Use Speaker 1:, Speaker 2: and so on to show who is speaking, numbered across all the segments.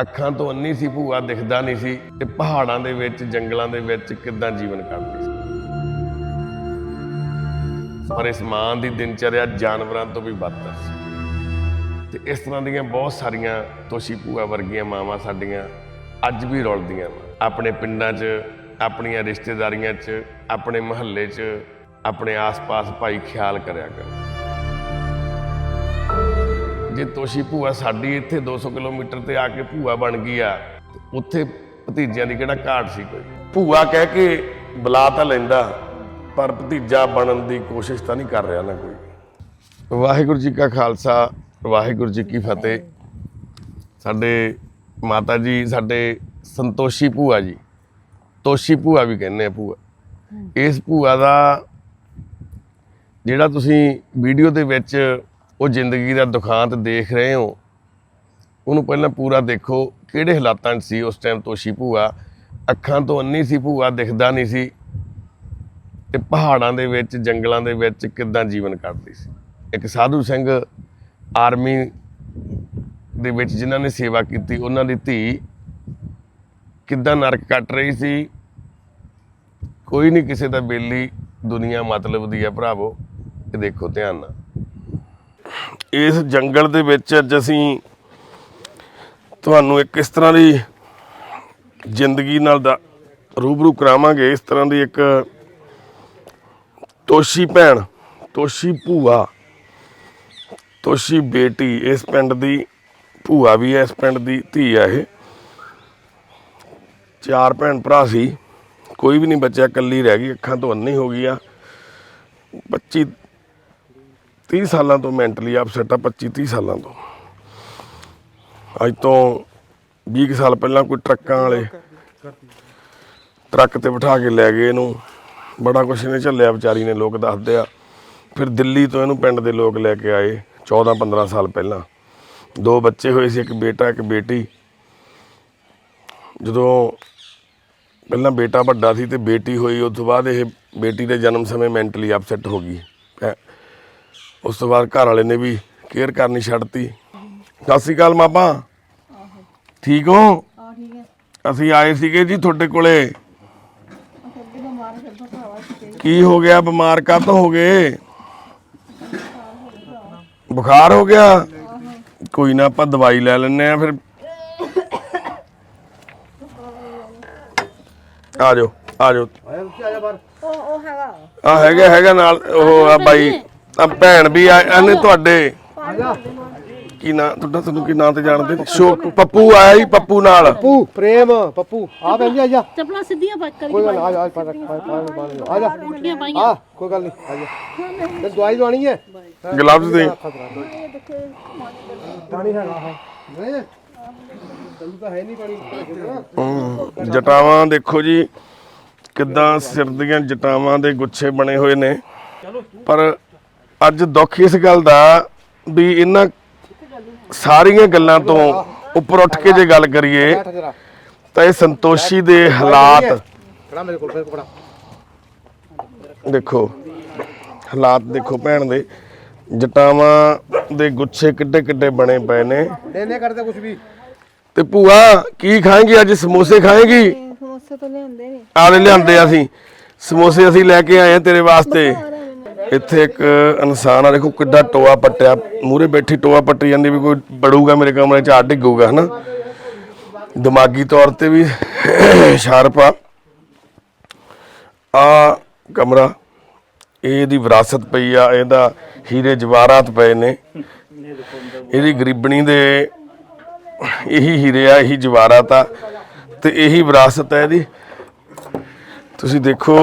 Speaker 1: ਅੱਖਾਂ ਤੋਂ ਅੰਨੀ ਸੀ, ਭੂਆ ਦਿਖਦਾ ਨਹੀਂ ਸੀ ਤੇ ਪਹਾੜਾਂ ਦੇ ਵਿੱਚ, ਜੰਗਲਾਂ ਦੇ ਵਿੱਚ ਕਿੱਦਾਂ ਜੀਵਨ ਕੱਢਦੀ ਸੀ। ਪਰ ਇਸ ਮਾਂ ਦੀ ਦਿਨਚਰਿਆ ਜਾਨਵਰਾਂ ਤੋਂ ਵੀ ਬਦਤਰ ਸੀ। ਤੇ ਇਸ ਤਰ੍ਹਾਂ ਦੀਆਂ ਬਹੁਤ ਸਾਰੀਆਂ ਤੋਸ਼ੀ ਭੂਆ ਵਰਗੀਆਂ ਮਾਵਾਂ ਸਾਡੀਆਂ ਅੱਜ ਵੀ ਰੁਲਦੀਆਂ ਆਪਣੇ ਪਿੰਡਾਂ 'ਚ, ਆਪਣੀਆਂ ਰਿਸ਼ਤੇਦਾਰੀਆਂ 'ਚ, ਆਪਣੇ ਮੁਹੱਲੇ 'ਚ, ਆਪਣੇ ਆਸ-ਪਾਸ ਭਾਈ ਖਿਆਲ ਕਰਿਆ ਕਰੋ। ਜੇ ਤੋਸ਼ੀ ਭੂਆ ਸਾਡੀ ਇੱਥੇ 200 ਕਿਲੋਮੀਟਰ ਤੇ ਆ ਕੇ ਭੂਆ ਬਣ ਗਈ ਆ। ਤੇ ਉੱਥੇ ਭਤੀਜਿਆਂ ਦੀ ਕਿਹੜਾ ਘਾਟ ਸੀ ਕੋਈ? ਭੂਆ ਕਹਿ ਕੇ ਬੁਲਾ ਤਾਂ ਲੈਂਦਾ ਪਰ ਭਤੀਜਾ ਬਣਨ ਦੀ ਕੋਸ਼ਿਸ਼ ਤਾਂ ਨਹੀਂ ਕਰ ਰਿਹਾ ਨਾ ਕੋਈ। ਵਾਹਿਗੁਰੂ ਜੀ ਕਾ ਖਾਲਸਾ ਵਾਹਿਗੁਰੂ ਜੀ ਕੀ ਫਤਿਹ। ਸਾਡੇ ਮਾਤਾ ਜੀ ਸਾਡੇ ਸੰਤੋਸ਼ੀ ਭੂਆ ਜੀ ਤੋਸ਼ੀ ਭੂਆ ਵੀ ਕਹਿੰਦੇ ਆ ਭੂਆ। ਇਸ ਭੂਆ ਦਾ ਜਿਹੜਾ ਤੁਸੀਂ ਵੀਡੀਓ ਦੇ ਵਿੱਚ ਉਹ ਜ਼ਿੰਦਗੀ ਦਾ ਦੁਖਾਂਤ ਦੇਖ ਰਹੇ ਹੋ। ਉਹਨੂੰ ਪਹਿਲਾਂ ਪੂਰਾ ਦੇਖੋ, ਕਿਹੜੇ ਹਾਲਾਤਾਂ 'ਚ ਸੀ ਉਸ ਟਾਈਮ ਤੋਸ਼ੀ ਭੂਆ? ਅੱਖਾਂ ਤੋਂ ਅੰਨੀ ਸੀ ਭੂਆ, ਦਿਖਦਾ ਨਹੀਂ ਸੀ। ਤੇ ਪਹਾੜਾਂ ਦੇ ਵਿੱਚ, ਜੰਗਲਾਂ ਦੇ ਵਿੱਚ ਕਿੱਦਾਂ ਜੀਵਨ ਕੱਟਦੀ ਸੀ? ਇੱਕ ਸਾਧੂ ਸਿੰਘ ਆਰਮੀ ਦੇ ਵਿੱਚ ਜਿਨ੍ਹਾਂ ਨੇ ਸੇਵਾ ਕੀਤੀ, ਉਹਨਾਂ ਦੀ ਧੀ ਕਿੱਦਾਂ ਨਰਕ ਕੱਟ ਰਹੀ ਸੀ? ਕੋਈ ਨਹੀਂ ਕਿਸੇ ਦਾ ਬੇਲੀ ਦੁਨੀਆ ਮਤਲਬ ਦੀ ਆ ਭਰਾਵੋ। ਇਹ ਦੇਖੋ ਧਿਆਨ ਨਾਲ। ਇਸ ਜੰਗਲ ਦੇ ਵਿੱਚ ਅੱਜ ਅਸੀਂ ਤੁਹਾਨੂੰ ਇੱਕ ਇਸ ਤਰ੍ਹਾਂ ਦੀ ਜ਼ਿੰਦਗੀ ਨਾਲ ਦਾ ਰੂਬਰੂ ਕਰਾਵਾਂਗੇ। ਇਸ ਤਰ੍ਹਾਂ ਦੀ ਇੱਕ ਤੋਸ਼ੀ ਭੈਣ, ਤੋਸ਼ੀ ਭੂਆ, ਤੋਸ਼ੀ ਬੇਟੀ ਇਸ ਪਿੰਡ ਦੀ ਭੂਆ ਵੀ ਹੈ, ਇਸ ਪਿੰਡ ਦੀ ਧੀ ਆ ਇਹ। ਚਾਰ ਭੈਣ ਭਰਾ ਸੀ, ਕੋਈ ਵੀ ਨਹੀਂ ਬੱਚਾ ਇਕੱਲੀ ਰਹਿ ਗਈ, ਅੱਖਾਂ ਤੋਂ ਅੰਨੀ ਹੋ ਗਈ ਆ 25 30 ਸਾਲਾਂ ਤੋਂ ਮੈਂਟਲੀ ਅਪਸੈਟ ਆ 25 30 ਸਾਲਾਂ ਤੋਂ। ਅੱਜ ਤੋਂ 20 ਕੁ ਸਾਲ ਪਹਿਲਾਂ ਕੋਈ ਟਰੱਕਾਂ ਵਾਲੇ ਟਰੱਕ ਤੇ ਬਿਠਾ ਕੇ ਲੈ ਗਏ ਇਹਨੂੰ। ਬੜਾ ਕੁਛ ਇਹਨੇ ਝੱਲਿਆ, ਵਿਚਾਰੀ ਨੇ ਲੋਕ ਦੱਸਦੇ ਆ। ਫਿਰ ਦਿੱਲੀ ਤੋਂ ਇਹਨੂੰ ਪਿੰਡ ਦੇ ਲੋਕ ਲੈ ਕੇ ਆਏ 14 15 ਸਾਲ ਪਹਿਲਾਂ। ਦੋ ਬੱਚੇ ਹੋਏ ਸੀ, ਇੱਕ ਬੇਟਾ, ਇੱਕ ਬੇਟੀ। ਜਦੋਂ ਪਹਿਲਾਂ ਬੇਟਾ ਵੱਡਾ ਸੀ ਤੇ ਬੇਟੀ ਹੋਈ, ਉਸ ਤੋਂ ਬਾਅਦ ਇਹ ਬੇਟੀ ਦੇ ਜਨਮ ਸਮੇਂ ਮੈਂਟਲੀ ਅਪਸੈਟ ਹੋ ਗਈ। ਉਸ ਤੋਂ ਬਾਅਦ ਘਰ ਵਾਲੇ ਨੇ ਵੀ ਕੇਅਰ ਕਰਨੀ ਛੱਡਤੀ ਸਤਿ ਸ਼੍ਰੀ ਅਕਾਲ ਮਾਪਾ ਠੀਕ ਹੋ?
Speaker 2: ਆ ਠੀਕ ਹੈ।
Speaker 1: ਅਸੀਂ ਆਏ ਸੀਗੇ ਜੀ ਤੁਹਾਡੇ ਕੋਲੇ। ਕੀ ਹੋ ਗਿਆ? ਬਿਮਾਰ ਕਾਹਤੋਂ ਹੋ ਗਏ? ਬੁਖਾਰ ਹੋ ਗਿਆ? ਕੋਈ ਨਾ ਆਪਾਂ ਦਵਾਈ ਲੈ ਲੈਣੇ ਆ ਫਿਰ। ਆ ਜਾਓ ਆ ਜਾਓ।
Speaker 2: ਉਹ ਉਹ ਹੈਗਾ।
Speaker 1: ਆ ਹੈਗਾ ਹੈਗਾ ਨਾਲ ਉਹ ਆ ਬਾਈ। ਆ ਭੈਣ ਵੀ ਆ ਇਹਨੇ ਤੁਹਾਡੇ। ਕੀ ਨਾਂ ਤੁਹਾਡਾ ਤੁਹਾਨੂੰ ਕੀ ਨਾਂ ਤੇ ਜਾਣਦੇ? ਸ਼ੋਕ ਪੱਪੂ ਆਇਆ ਹੀ ਪੱਪੂ ਨਾਲ।
Speaker 3: ਪੱਪੂ ਪ੍ਰੇਮ ਪੱਪੂ। ਆ ਭੈਣ ਜੀ ਆ ਜਾ
Speaker 2: ਚੱਪਲਾਂ ਸਿੱਧੀਆਂ ਪਾ ਕਰੀ
Speaker 3: ਕੋਈ ਗੱਲ ਨੀ, ਆ ਜਾ ਆ ਜਾ, ਆ ਜਾ
Speaker 2: ਪੁੱਠੀਆਂ ਪਾਈਆਂ।
Speaker 3: ਆ ਕੋਈ ਗੱਲ ਨਹੀਂ ਆ ਜਾ ਤੇ ਦਵਾਈ ਦਵਾਣੀ ਹੈ?
Speaker 1: ਗਲਵਜ਼ ਦੇ।
Speaker 3: ਪਾਣੀ ਹੈਗਾ ਹਾਂ ਨਹੀਂ। ਤੈਨੂੰ ਤਾਂ ਹੈ ਨਹੀਂ ਪਾਣੀ।
Speaker 1: ਹਮ, ਜਟਾਵਾਂ ਦੇਖੋ ਜੀ ਕਿੱਦਾਂ ਸਿਰ ਦੀਆਂ ਜਟਾਵਾਂ ਦੇ ਗੁੱਛੇ ਬਣੇ ਹੋਏ ਨੇ। ਪਰ ਅੱਜ ਦੁੱਖ ਇਸ ਗੱਲ ਦਾ ਵੀ ਇਹਨਾਂ ਸਾਰੀਆਂ ਗੱਲਾਂ ਤੋਂ ਉੱਪਰ ਉੱਠ ਕੇ ਜੇ ਗੱਲ ਕਰੀਏ ਤਾਂ ਇਹ ਸੰਤੋਸ਼ੀ ਦੇ ਹਾਲਾਤ ਦੇਖੋ ਹਾਲਾਤ ਦੇਖੋ ਭੈਣ ਦੇ ਜਟਾਵਾਂ ਦੇ ਗੁੱਛੇ ਕਿੱਡੇ ਕਿੱਡੇ ਬਣੇ ਪਏ ਨੇ।
Speaker 3: ਨੇ ਨੇ ਕਰਦੇ ਕੁਝ ਵੀ।
Speaker 1: ਤੇ ਭੂਆ ਕੀ ਖਾਏਂਗੀ ਅੱਜ? ਸਮੋਸੇ ਖਾਏਂਗੀ?
Speaker 2: ਸਮੋਸੇ ਤਾਂ ਲਿਆਂਦੇ ਨੇ।
Speaker 1: ਆਲੇ ਲਿਆਂਦੇ ਆ ਅਸੀਂ। ਸਮੋਸੇ ਅਸੀਂ ਲੈ ਕੇ ਆਏ ਆ ਤੇਰੇ ਵਾਸਤੇ। ਇੱਥੇ ਇੱਕ ਇਨਸਾਨ ਆ, ਦੇਖੋ ਕਿੱਡਾ ਟੋਆ ਪੱਟਿਆ। ਮੂਰੇ ਬੈਠੀ ਟੋਆ ਪੱਟੀ ਜਾਂਦੀ ਵੀ ਕੋਈ ਬੜੂਗਾ ਮੇਰੇ ਕਮਰੇ 'ਚ ਆ ਡਿੱਗੂਗਾ, ਹਨਾ? ਦਿਮਾਗੀ ਤੌਰ ਤੇ ਵੀ ਸ਼ਾਰਪ ਆ। ਆ ਕਮਰਾ ਇਹ ਇਹਦੀ ਵਿਰਾਸਤ ਪਈ ਆ, ਇਹਦਾ ਹੀਰੇ ਜਵਾਹਰਾਤ ਪਏ ਨੇ। ਇਹਦੀ ਗਰੀਬਣੀ ਦੇ ਇਹੀ ਹੀਰੇ ਆ, ਇਹੀ ਜਵਾਹਰਾਤ ਆ, ਤੇ ਇਹੀ ਵਿਰਾਸਤ ਹੈ ਇਹਦੀ। ਤੁਸੀਂ ਦੇਖੋ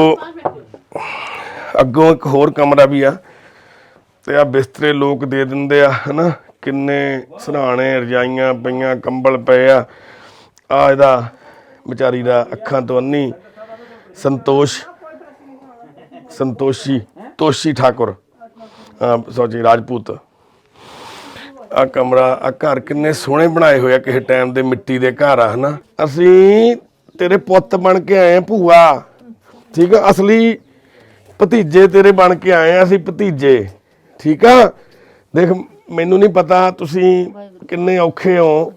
Speaker 1: ਅੱਗੋਂ ਇੱਕ ਹੋਰ ਕਮਰਾ ਵੀ ਆ ਤੇ ਆ ਬਿਸਤਰੇ ਲੋਕ ਦੇ ਦਿੰਦੇ ਆ, ਹਨਾ? ਕਿੰਨੇ ਸਰਾਣੇ ਰਜਾਈਆਂ ਪਈਆਂ, ਕੰਬਲ ਪਏ ਆ। ਆ ਇਹਦਾ ਵਿਚਾਰੀ ਦਾ ਅੱਖਾਂ ਤੋਂ ਅੰਨੀ ਸੰਤੋਸ਼, ਸੰਤੋਸ਼ੀ, ਤੋਸ਼ੀ ਠਾਕੁਰ। ਸੋਚੀ ਰਾਜਪੂਤ। ਆ ਕਮਰਾ ਆ ਘਰ ਕਿੰਨੇ ਸੋਹਣੇ ਬਣਾਏ ਹੋਏ ਆ ਕਿਸੇ ਟਾਈਮ ਦੇ ਮਿੱਟੀ ਦੇ ਘਰ ਆ, ਹਨਾ? ਅਸੀਂ ਤੇਰੇ ਪੁੱਤ ਬਣ ਕੇ ਆਏ ਆ ਭੂਆ, ਠੀਕ ਆ? ਅਸਲੀ ਭਤੀਜੇ ਤੇਰੇ ਬਣ ਕੇ ਆਏ ਆ ਅਸੀਂ ਭਤੀਜੇ। ਠੀਕ ਆ? ਦੇਖ ਮੈਨੂੰ ਨਹੀਂ ਪਤਾ ਤੁਸੀਂ ਕਿੰਨੇ ਔਖੇ ਹੋ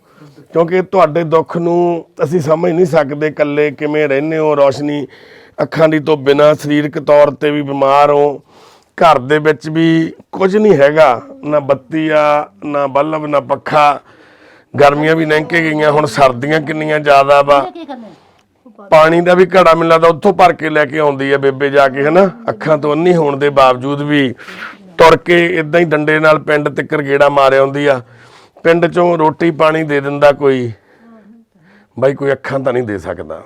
Speaker 1: ਕਿਉਂਕਿ ਤੁਹਾਡੇ ਦੁੱਖ ਨੂੰ ਅਸੀਂ ਸਮਝ ਨਹੀਂ ਸਕਦੇ ਇਕੱਲੇ ਕਿਵੇਂ ਰਹਿੰਦੇ ਹੋ ਰੋਸ਼ਨੀ ਅੱਖਾਂ ਦੀ ਤੋਂ ਬਿਨਾ ਸਰੀਰਕ ਤੌਰ ਤੇ ਵੀ ਬਿਮਾਰ ਹੋ। ਘਰ ਦੇ ਵਿੱਚ ਵੀ ਕੁਝ ਨਹੀਂ ਹੈਗਾ ਨਾ ਬੱਤੀ ਆ ਨਾ ਬਲਬ ਨਾ ਪੱਖਾ। ਗਰਮੀਆਂ ਵੀ ਲੰਘ ਕੇ ਗਈਆਂ ਹੁਣ ਸਰਦੀਆਂ ਕਿੰਨੀਆਂ ਜ਼ਿਆਦਾ ਵਾ। ਪਾਣੀ ਦਾ ਵੀ ਘੜਾ ਮੈਨੂੰ ਲੱਗਦਾ ਉੱਥੋਂ ਭਰ ਕੇ ਲੈ ਕੇ ਆਉਂਦੀ ਹੈ ਬੇਬੇ ਜਾ ਕੇ ਹਨਾ? ਅੱਖਾਂ ਤੋਂ ਅੰਨੀ ਹੋਣ ਦੇ ਬਾਵਜੂਦ ਵੀ ਤੁਰ ਕੇ ਇਦਾਂ ਹੀ ਡੰਡੇ ਨਾਲ ਪਿੰਡ ਤਿੱਕਰ ਗੇੜਾ ਮਾਰਿਆ ਆਉਂਦੀ ਆ। ਪਿੰਡ ਚੋਂ ਰੋਟੀ ਪਾਣੀ ਦੇ ਦਿੰਦਾ ਕੋਈ। ਬਾਈ ਕੋਈ ਅੱਖਾਂ ਤਾਂ ਨਹੀਂ ਦੇ ਸਕਦਾ।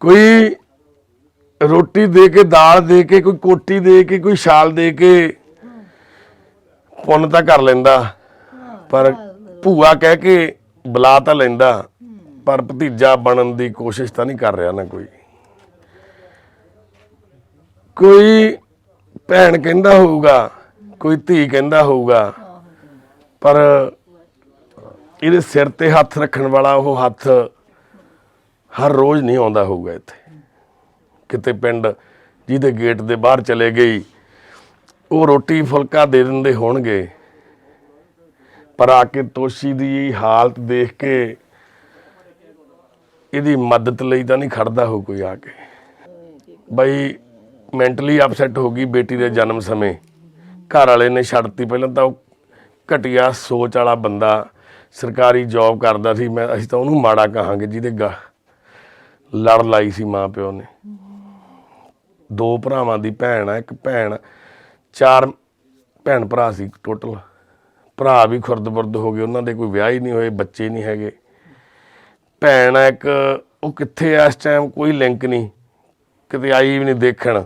Speaker 1: ਕੋਈ ਰੋਟੀ ਦੇ ਕੇ ਦਾਲ ਦੇ ਕੇ ਕੋਈ ਕੋਟੀ ਦੇ ਕੇ ਕੋਈ ਛਾਲ ਦੇ ਕੇ ਪੁੰਨ ਤਾਂ ਕਰ ਲੈਂਦਾ। ਪਰ ਭੂਆ ਕਹਿ ਕੇ ਬੁਲਾ ਤਾਂ ਲੈਂਦਾ। ਪਰ ਭਤੀਜਾ ਬਣਨ ਦੀ ਕੋਸ਼ਿਸ਼ ਤਾਂ ਨਹੀਂ ਕਰ ਰਿਹਾ ਨਾ ਕੋਈ। ਕੋਈ ਭੈਣ ਕਹਿੰਦਾ ਹੋਊਗਾ, ਕੋਈ ਧੀ ਕਹਿੰਦਾ ਹੋਊਗਾ, ਪਰ ਇਹਦੇ ਸਿਰ ਤੇ ਹੱਥ ਰੱਖਣ ਵਾਲਾ ਉਹ ਹੱਥ ਹਰ ਰੋਜ਼ ਨਹੀਂ ਆਉਂਦਾ ਹੋਊਗਾ ਇੱਥੇ। ਕਿਤੇ ਪਿੰਡ ਜਿਹਦੇ ਗੇਟ ਦੇ ਬਾਹਰ ਚਲੇ ਗਈ, ਉਹ ਰੋਟੀ ਫੁਲਕਾ ਦੇ ਦਿੰਦੇ ਹੋਣਗੇ, ਪਰ ਆ ਕੇ ਤੋਸ਼ੀ ਦੀ ਹਾਲਤ ਦੇਖ ਕੇ ਇਹਦੀ ਮਦਦ ਲਈ ਤਾਂ ਨਹੀਂ ਖੜਦਾ ਹੋ ਕੋਈ ਆ ਕੇ। ਬਈ ਮੈਂਟਲੀ ਅਪਸੈਟ ਹੋ ਗਈ ਬੇਟੀ ਦੇ ਜਨਮ ਸਮੇਂ। ਘਰ ਵਾਲੇ ਨੇ ਛੱਡਤੀ। ਪਹਿਲਾਂ ਤਾਂ ਉਹ ਘਟੀਆ ਸੋਚ ਵਾਲਾ ਬੰਦਾ ਸਰਕਾਰੀ ਜੌਬ ਕਰਦਾ ਸੀ। ਮੈਂ ਅਸੀਂ ਤਾਂ ਉਹਨੂੰ ਮਾੜਾ ਕਹਾਂਗੇ ਜਿਹਦੇ ਗਾ ਲੜ ਲਾਈ ਸੀ ਮਾਂ ਪਿਓ ਨੇ। ਦੋ ਭਰਾਵਾਂ ਦੀ ਭੈਣ ਆ, ਇੱਕ ਭੈਣ, ਚਾਰ ਭੈਣ ਭਰਾ ਸੀ ਟੋਟਲ ਭਰਾ ਵੀ ਖੁਰਦ-ਬੁਰਦ ਹੋ ਗਏ। ਉਹਨਾਂ ਦੇ ਕੋਈ ਵਿਆਹ ਹੀ ਨਹੀਂ ਹੋਏ, ਬੱਚੇ ਨਹੀਂ ਹੈਗੇ। ਭੈਣ ਆ ਇੱਕ, ਉਹ ਕਿੱਥੇ ਆ ਇਸ ਟਾਈਮ ਕੋਈ ਲਿੰਕ ਨਹੀਂ। ਕਿਤੇ ਆਈ ਵੀ ਨਹੀਂ ਦੇਖਣ।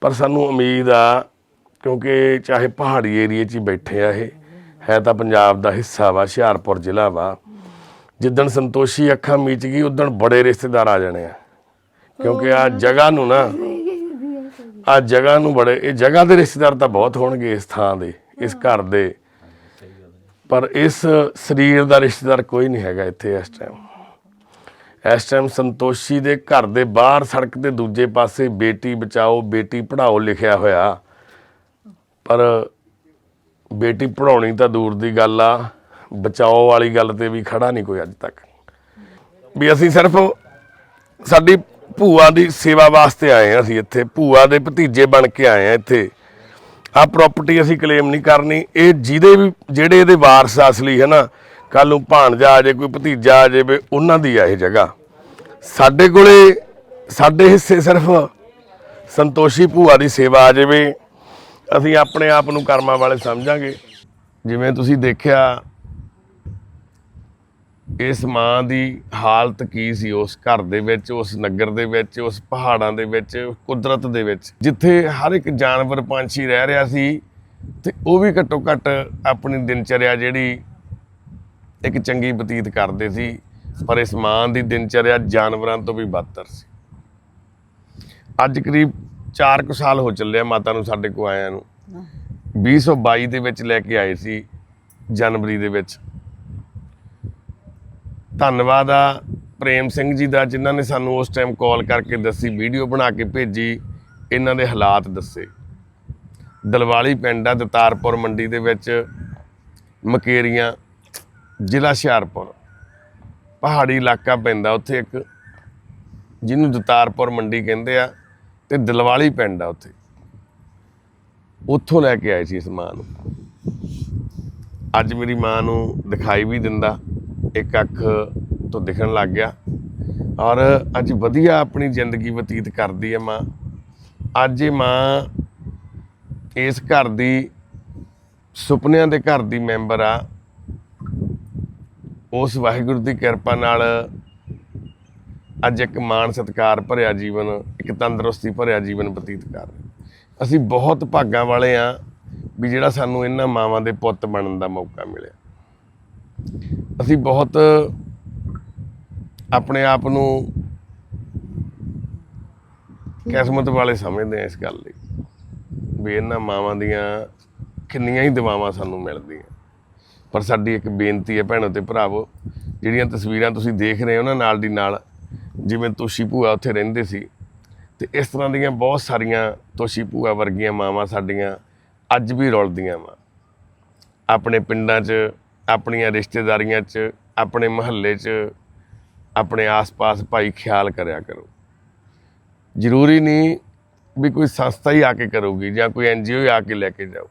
Speaker 1: ਪਰ ਸਾਨੂੰ ਉਮੀਦ ਆ, ਕਿਉਂਕਿ ਚਾਹੇ ਪਹਾੜੀ ਏਰੀਏ 'ਚ ਹੀ ਬੈਠੇ ਆ ਇਹ, ਹੈ ਤਾਂ ਪੰਜਾਬ ਦਾ ਹਿੱਸਾ ਵਾ, ਹੁਸ਼ਿਆਰਪੁਰ ਜ਼ਿਲ੍ਹਾ ਵਾ। ਜਿੱਦਣ ਸੰਤੋਸ਼ੀ ਅੱਖਾਂ ਮੀਚ ਗਈ ਉਦਣ ਬੜੇ ਰਿਸ਼ਤੇਦਾਰ ਆ ਜਾਣੇ ਆ। ਕਿਉਂਕਿ ਆ ਜਗ੍ਹਾ ਨੂੰ ਨਾ, ਆ ਜਗ੍ਹਾ ਨੂੰ ਬੜੇ, ਇਹ ਜਗ੍ਹਾ ਦੇ ਰਿਸ਼ਤੇਦਾਰ ਤਾਂ ਬਹੁਤ ਹੋਣਗੇ ਇਸ ਥਾਂ ਦੇ, ਇਸ ਘਰ ਦੇ। ਪਰ ਇਸ ਸਰੀਰ ਦਾ ਰਿਸ਼ਤੇਦਾਰ ਕੋਈ ਨਹੀਂ ਹੈਗਾ ਇੱਥੇ ਇਸ ਟਾਈਮ ਇਸ ਟਾਈਮ ਸੰਤੋਸ਼ੀ ਦੇ ਘਰ ਦੇ ਬਾਹਰ ਸੜਕ ਦੇ ਦੂਜੇ ਪਾਸੇ ਬੇਟੀ ਬਚਾਓ, ਬੇਟੀ ਪੜ੍ਹਾਓ ਲਿਖਿਆ ਹੋਇਆ। ਪਰ ਬੇਟੀ ਪੜਾਉਣੀ ਤਾਂ ਦੂਰ ਦੀ ਗੱਲ ਆ, ਬਚਾਓ ਵਾਲੀ ਗੱਲ ਤੇ ਵੀ ਖੜਾ ਨਹੀਂ ਕੋਈ ਅੱਜ ਤੱਕ। ਵੀ ਅਸੀਂ ਸਿਰਫ ਸਾਡੀ ਭੂਆ ਦੀ ਸੇਵਾ ਵਾਸਤੇ ਆਏ ਆ ਅਸੀਂ ਇੱਥੇ, ਭੂਆ ਦੇ ਭਤੀਜੇ ਬਣ ਕੇ ਆਏ ਆ ਇੱਥੇ। ਆ ਪ੍ਰਾਪਰਟੀ ਅਸੀਂ ਕਲੇਮ ਨਹੀਂ ਕਰਨੀ। ਇਹ ਜਿਹਦੇ ਵੀ ਜਿਹੜੇ ਇਹਦੇ ਵਾਰਸ ਅਸਲੀ ਹੈ ਨਾ ਕੱਲ ਨੂੰ ਭਾਣਜਾ ਆ ਜੇ ਕੋਈ ਭਤੀਜਾ ਆ ਜਾਵੇ, ਉਹਨਾਂ ਦੀ ਆ ਇਹ ਜਗ੍ਹਾ। ਸਾਡੇ ਕੋਲੇ ਸਾਡੇ ਹਿੱਸੇ ਸਿਰਫ ਸੰਤੋਸ਼ੀ ਭੂਆ ਦੀ ਸੇਵਾ ਆ ਜਾਵੇ। ਅਸੀਂ ਆਪਣੇ ਆਪ ਨੂੰ ਕਰਮਾਂ ਵਾਲੇ ਸਮਝਾਂਗੇ। ਜਿਵੇਂ ਤੁਸੀਂ ਦੇਖਿਆ ਇਸ ਮਾਂ ਦੀ ਹਾਲਤ ਕੀ ਸੀ? ਉਸ ਘਰ ਦੇ ਵਿੱਚ ਉਸ ਨਗਰ ਦੇ ਵਿੱਚ ਉਸ ਪਹਾੜਾਂ ਦੇ ਵਿੱਚ ਕੁਦਰਤ ਦੇ ਵਿੱਚ ਜਿੱਥੇ ਹਰ ਇੱਕ ਜਾਨਵਰ ਪੰਛੀ ਰਹਿ ਰਿਹਾ ਸੀ ਤੇ ਉਹ ਵੀ ਘੱਟੋ ਘੱਟ ਆਪਣੀ ਦਿਨਚਰਿਆ ਜਿਹੜੀ ਇੱਕ ਚੰਗੀ ਬਤੀਤ ਕਰਦੇ ਸੀ ਪਰ ਇਸ ਮਾਂ ਦੀ ਦਿਨਚਰਿਆ ਜਾਨਵਰਾਂ ਤੋਂ ਵੀ ਬਦਤਰ ਸੀ। ਅੱਜ ਕਰੀਬ 4 ਕੁ ਸਾਲ ਹੋ ਚੱਲਿਆ ਮਾਤਾ ਨੂੰ ਸਾਡੇ ਕੋ ਆਇਆਂ ਨੂੰ। 2022 ਦੇ ਵਿੱਚ ਲੈ ਕੇ ਆਏ ਸੀ ਜਨਵਰੀ ਦੇ ਵਿੱਚ। ਧੰਨਵਾਦ ਆ ਪ੍ਰੇਮ ਸਿੰਘ ਜੀ ਦਾ, ਜਿਨ੍ਹਾਂ ਨੇ ਸਾਨੂੰ ਉਸ ਟਾਈਮ ਕਾਲ ਕਰਕੇ ਦੱਸੀ ਵੀਡੀਓ ਬਣਾ ਕੇ ਭੇਜੀ, ਇਹਨਾਂ ਦੇ ਹਾਲਾਤ ਦੱਸੇ। ਦਲਵਾਲੀ ਪਿੰਡ ਆ, ਦਤਾਰਪੁਰ ਮੰਡੀ ਦੇ ਵਿੱਚ, ਮਕੇਰੀਆਂ, ਜ਼ਿਲ੍ਹਾ ਹੁਸ਼ਿਆਰਪੁਰ। ਪਹਾੜੀ ਇਲਾਕਾ ਪੈਂਦਾ ਉੱਥੇ ਇੱਕ, ਜਿਹਨੂੰ ਦਤਾਰਪੁਰ ਮੰਡੀ ਕਹਿੰਦੇ ਆ, ਤੇ ਦਲਵਾਲੀ ਪਿੰਡ ਆ ਉੱਥੇ। ਉੱਥੋਂ ਲੈ ਕੇ ਆਏ ਸੀ ਇਸ ਮਾਂ ਨੂੰ। ਅੱਜ ਮੇਰੀ ਮਾਂ ਨੂੰ ਦਿਖਾਈ ਵੀ ਦਿੰਦਾ। ਇੱਕ ਅੱਖ ਤੋਂ ਦਿਖਣ ਲੱਗ ਗਿਆ। ਔਰ ਅੱਜ ਵਧੀਆ ਆਪਣੀ ਜ਼ਿੰਦਗੀ ਬਤੀਤ ਕਰਦੀ ਹੈ ਮਾਂ। ਅੱਜ ਇਹ ਮਾਂ ਇਸ ਘਰ ਦੀ, ਸੁਪਨਿਆਂ ਦੇ ਘਰ ਦੀ ਮੈਂਬਰ ਆ। ਉਸ ਵਾਹਿਗੁਰੂ ਦੀ ਕਿਰਪਾ ਨਾਲ ਅੱਜ ਇੱਕ ਮਾਣ ਸਤਿਕਾਰ ਭਰਿਆ ਜੀਵਨ, ਇੱਕ ਤੰਦਰੁਸਤੀ ਭਰਿਆ ਜੀਵਨ ਬਤੀਤ ਕਰ ਰਹੇ। ਅਸੀਂ ਬਹੁਤ ਭਾਗਾਂ ਵਾਲੇ ਆ ਵੀ ਜਿਹੜਾ ਸਾਨੂੰ ਇਹਨਾਂ ਮਾਵਾਂ ਦੇ ਪੁੱਤ ਬਣਨ ਦਾ ਮੌਕਾ ਮਿਲਿਆ। ਅਸੀਂ ਬਹੁਤ ਆਪਣੇ ਆਪ ਨੂੰ ਕਿਸਮਤ ਵਾਲੇ ਸਮਝਦੇ ਆ ਇਸ ਗੱਲ ਲਈ ਵੀ ਇਹਨਾਂ ਮਾਵਾਂ ਦੀਆਂ ਕਿੰਨੀਆਂ ਹੀ ਦੁਆਵਾਂ ਸਾਨੂੰ ਮਿਲਦੀਆਂ। ਪਰ ਸਾਡੀ ਇੱਕ ਬੇਨਤੀ ਹੈ ਭੈਣੋ ਤੇ ਭਰਾਵੋ ਜਿਹੜੀਆਂ ਤਸਵੀਰਾਂ ਤੁਸੀਂ ਦੇਖ ਰਹੇ ਹੋ ਨਾ ਨਾਲ ਦੀ ਨਾਲ ਜਿਵੇਂ ਤੋਸ਼ੀ ਭੂਆ ਉੱਥੇ ਰਹਿੰਦੇ ਸੀ ਤੇ ਇਸ ਤਰ੍ਹਾਂ ਦੀਆਂ ਬਹੁਤ ਸਾਰੀਆਂ ਤੋਸ਼ੀ ਭੂਆ ਵਰਗੀਆਂ ਮਾਵਾਂ ਸਾਡੀਆਂ ਅੱਜ ਵੀ ਰੁਲਦੀਆਂ ਵਾ। ਆਪਣੇ ਪਿੰਡਾਂ 'ਚ ਆਪਣੀਆਂ ਰਿਸ਼ਤੇਦਾਰੀਆਂ 'ਚ, ਆਪਣੇ ਮਹੱਲੇ 'ਚ, ਆਪਣੇ ਆਸ-ਪਾਸ ਭਾਈ ਖਿਆਲ ਕਰਿਆ ਕਰੋ। ਜ਼ਰੂਰੀ ਨਹੀਂ ਵੀ ਕੋਈ ਸੰਸਥਾ ਹੀ ਆ ਕੇ ਕਰੂਗੀ ਜਾਂ ਕੋਈ ਐਨਜੀਓ ਹੀ ਆ ਕੇ ਲੈ ਕੇ ਜਾਓ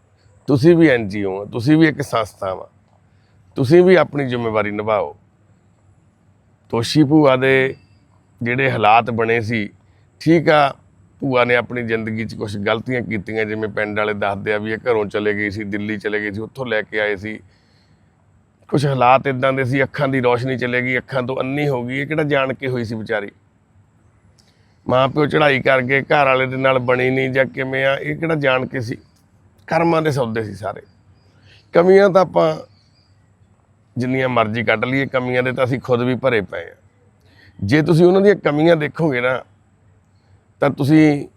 Speaker 1: ਤੁਸੀਂ ਵੀ ਐਨਜੀਓ ਹੋ ਤੁਸੀਂ ਵੀ ਇੱਕ ਸੰਸਥਾ ਵਾ। ਤੁਸੀਂ ਵੀ ਆਪਣੀ ਜ਼ਿੰਮੇਵਾਰੀ ਨਿਭਾਓ। ਤੋਸ਼ੀ ਭੂਆ ਦੇ ਜਿਹੜੇ ਹਾਲਾਤ ਬਣੇ ਸੀ, ਠੀਕ ਆ, ਭੂਆ ਨੇ ਆਪਣੀ ਜ਼ਿੰਦਗੀ 'ਚ ਕੁਝ ਗਲਤੀਆਂ ਕੀਤੀਆਂ, ਜਿਵੇਂ ਪਿੰਡ ਵਾਲੇ ਦੱਸਦੇ ਆ ਵੀ ਇਹ ਘਰੋਂ ਚਲੇ ਗਈ ਸੀ, ਦਿੱਲੀ ਚਲੇ ਗਈ ਸੀ, ਉੱਥੋਂ ਲੈ ਕੇ ਆਏ ਸੀ। ਕੁਝ ਹਾਲਾਤ ਇਦਾਂ ਦੇ ਸੀ, ਅੱਖਾਂ ਦੀ ਰੋਸ਼ਨੀ ਚਲੇ ਗਈ, ਅੱਖਾਂ ਤੋਂ ਅੰਨੀ ਹੋ ਗਈ, ਇਹ ਕਿਹੜਾ ਜਾਣ ਕੇ ਹੋਈ ਸੀ ਵਿਚਾਰੀ? ਮਾਂ ਪਿਓ ਚੜ੍ਹਾਈ ਕਰਕੇ ਘਰ ਵਾਲੇ ਦੇ ਨਾਲ ਬਣੀ ਨਹੀਂ ਜਾਂ ਕਿਵੇਂ ਆ, ਇਹ ਕਿਹੜਾ ਜਾਣ ਕੇ ਸੀ? ਕਰਮਾਂ ਦੇ ਸੌਦੇ ਸੀ ਸਾਰੇ। ਕਮੀਆਂ ਤਾਂ ਆਪਾਂ ਜਿੰਨੀਆਂ ਮਰਜ਼ੀ ਕੱਢ ਲਈਏ, ਕਮੀਆਂ ਦੇ ਤਾਂ ਅਸੀਂ ਖੁਦ ਵੀ ਭਰੇ ਪਏ ਆ। ਜੇ ਤੁਸੀਂ ਉਹਨਾਂ ਦੀਆਂ ਕਮੀਆਂ ਦੇਖੋਗੇ ਨਾ, ਤਾਂ ਤੁਸੀਂ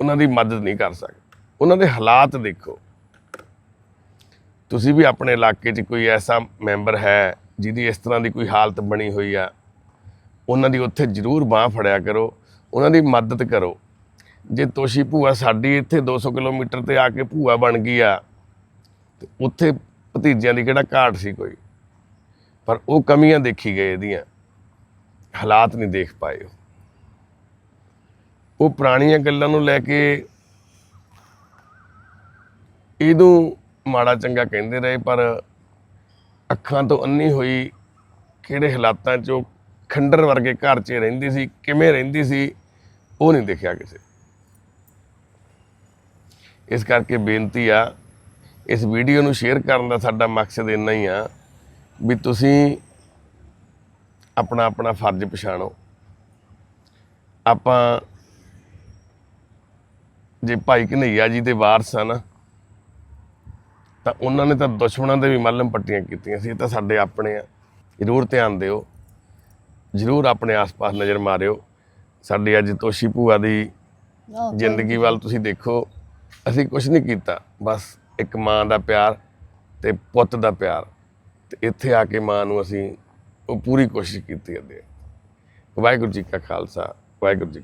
Speaker 1: ਉਹਨਾਂ ਦੀ ਮਦਦ ਨਹੀਂ ਕਰ ਸਕਦੇ। ਉਹਨਾਂ ਦੇ ਹਾਲਾਤ ਦੇਖੋ। ਤੁਸੀਂ ਵੀ ਆਪਣੇ ਇਲਾਕੇ 'ਚ ਕੋਈ ਐਸਾ ਮੈਂਬਰ ਹੈ ਜਿਹਦੀ ਇਸ ਤਰ੍ਹਾਂ ਦੀ ਕੋਈ ਹਾਲਤ ਬਣੀ ਹੋਈ ਆ? ਉਹਨਾਂ ਦੀ ਉੱਥੇ ਜ਼ਰੂਰ ਬਾਹ ਫੜਿਆ ਕਰੋ, ਉਹਨਾਂ ਦੀ ਮਦਦ ਕਰੋ। ਜੇ ਤੋਸ਼ੀ ਭੂਆ ਸਾਡੀ ਇੱਥੇ 200 ਕਿਲੋਮੀਟਰ ਤੇ ਆ ਕੇ ਭੂਆ ਬਣ ਗਈ ਆ, ਤੇ ਉੱਥੇ ਭਤੀਜਿਆਂ ਦੀ ਕਿਹੜਾ ਘਾਟ ਸੀ ਕੋਈ? ਪਰ ਉਹ ਕਮੀਆਂ ਦੇਖੀ ਗਏ ਇਹਦੀਆਂ। ਹਾਲਾਤ ਨਹੀਂ ਦੇਖ ਪਾਏ ਉਹ। ਉਹ ਪੁਰਾਣੀਆਂ ਗੱਲਾਂ ਨੂੰ ਲੈ ਕੇ ਇਹਨੂੰ ਮਾੜਾ ਚੰਗਾ ਕਹਿੰਦੇ ਰਹੇ, ਪਰ ਅੱਖਾਂ ਤੋਂ ਅੰਨੀ ਹੋਈ ਕਿਹੜੇ ਹਾਲਾਤਾਂ 'ਚ ਉਹ ਖੰਡਰ ਵਰਗੇ ਘਰ 'ਚ ਰਹਿੰਦੀ ਸੀ, ਕਿਵੇਂ ਰਹਿੰਦੀ ਸੀ, ਉਹ ਨਹੀਂ ਦੇਖਿਆ ਕਿਸੇ। ਇਸ ਕਰਕੇ ਬੇਨਤੀ ਆ, ਇਸ ਵੀਡੀਓ ਨੂੰ ਸ਼ੇਅਰ ਕਰਨ ਦਾ ਸਾਡਾ ਮਕਸਦ ਇੰਨਾ ਹੀ ਆ ਵੀ ਤੁਸੀਂ ਆਪਣਾ ਆਪਣਾ ਫਰਜ਼ ਪਛਾਣੋ। ਆਪਾਂ ਜੇ ਭਾਈ ਕਨਈਆ ਜੀ ਦੇ ਵਾਰਸ ਆ ਨਾ ਤਾਂ ਉਹਨਾਂ ਨੇ ਤਾਂ ਦੁਸ਼ਮਣਾਂ ਦੇ ਵੀ ਮੱਲਮ ਪੱਟੀਆਂ ਕੀਤੀਆਂ ਸੀ ਇਹ ਤਾਂ ਸਾਡੇ ਆਪਣੇ ਆ। ਜ਼ਰੂਰ ਧਿਆਨ ਦਿਓ। ਜ਼ਰੂਰ ਆਪਣੇ ਆਸ-ਪਾਸ ਨਜ਼ਰ ਮਾਰਿਓ। ਸਾਡੀ ਅੱਜ ਤੋਸ਼ੀ ਭੂਆ ਦੀ ਜ਼ਿੰਦਗੀ ਵੱਲ ਤੁਸੀਂ ਦੇਖੋ ਅਸੀਂ ਕੁਝ ਨਹੀਂ ਕੀਤਾ। ਬਸ ਇੱਕ ਮਾਂ ਦਾ ਪਿਆਰ ਤੇ ਪੁੱਤ ਦਾ ਪਿਆਰ। ਤੇ ਇੱਥੇ ਆ ਕੇ ਮਾਂ ਨੂੰ ਅਸੀਂ ਉਹ ਪੂਰੀ ਕੋਸ਼ਿਸ਼ ਕੀਤੀ ਹੈ ਦੇ ਵਾਹਿਗੁਰੂ ਜੀ ਕਾ ਖਾਲਸਾ ਵਾਹਿਗੁਰੂ ਜੀ।